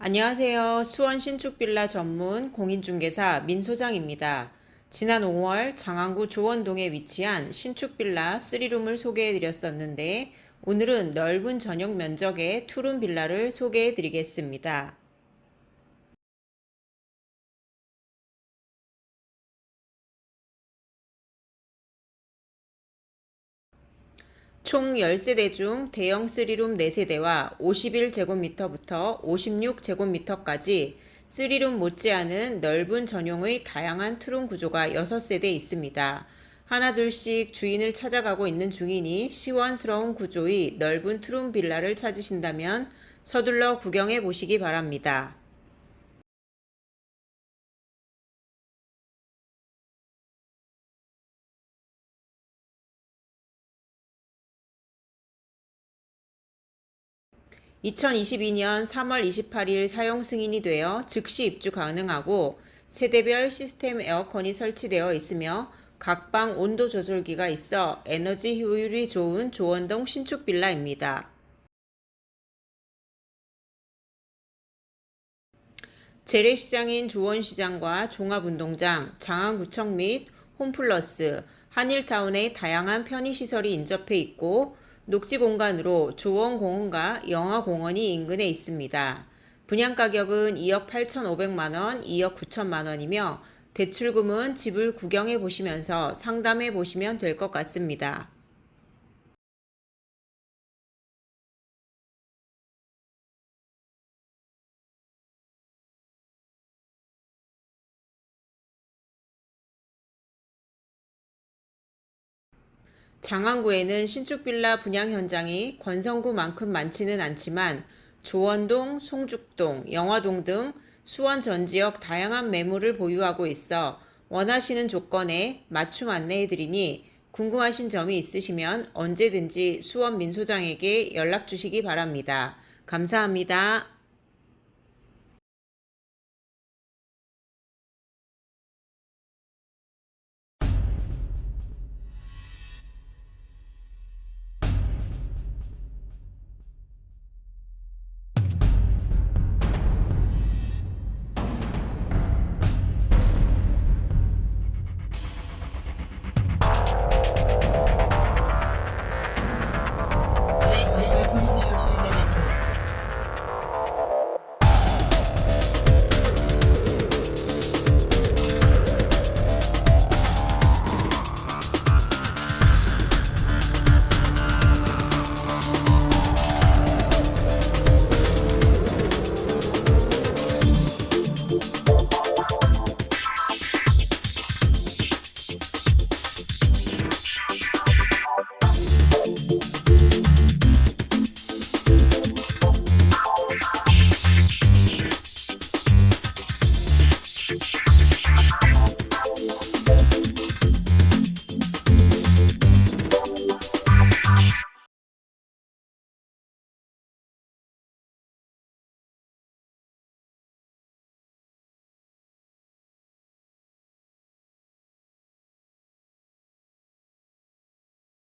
안녕하세요. 수원 신축빌라 전문 공인중개사 민소장입니다. 지난 5월 장안구 조원동에 위치한 신축빌라 3룸을 소개해드렸었는데 오늘은 넓은 전용 면적의 투룸 빌라를 소개해드리겠습니다. 총 10세대 중 대형 3룸 4세대와 51제곱미터부터 56제곱미터까지 3룸 못지않은 넓은 전용의 다양한 투룸 구조가 6세대 있습니다. 하나둘씩 주인을 찾아가고 있는 중이니 시원스러운 구조의 넓은 투룸 빌라를 찾으신다면 서둘러 구경해 보시기 바랍니다. 2022년 3월 28일 사용 승인이 되어 즉시 입주 가능하고 세대별 시스템 에어컨이 설치되어 있으며 각 방 온도 조절기가 있어 에너지 효율이 좋은 조원동 신축 빌라입니다. 재래시장인 조원시장과 종합운동장, 장안구청 및 홈플러스, 한일타운의 다양한 편의시설이 인접해 있고 녹지 공간으로 조원공원과 영화공원이 인근에 있습니다. 분양 가격은 2억 8,500만 원, 2억 9천만 원이며 대출금은 집을 구경해 보시면서 상담해 보시면 될 것 같습니다. 장안구에는 신축 빌라 분양 현장이 권성구만큼 많지는 않지만 조원동, 송죽동, 영화동 등 수원 전 지역 다양한 매물을 보유하고 있어 원하시는 조건에 맞춤 안내해 드리니 궁금하신 점이 있으시면 언제든지 수원 민소장에게 연락 주시기 바랍니다. 감사합니다.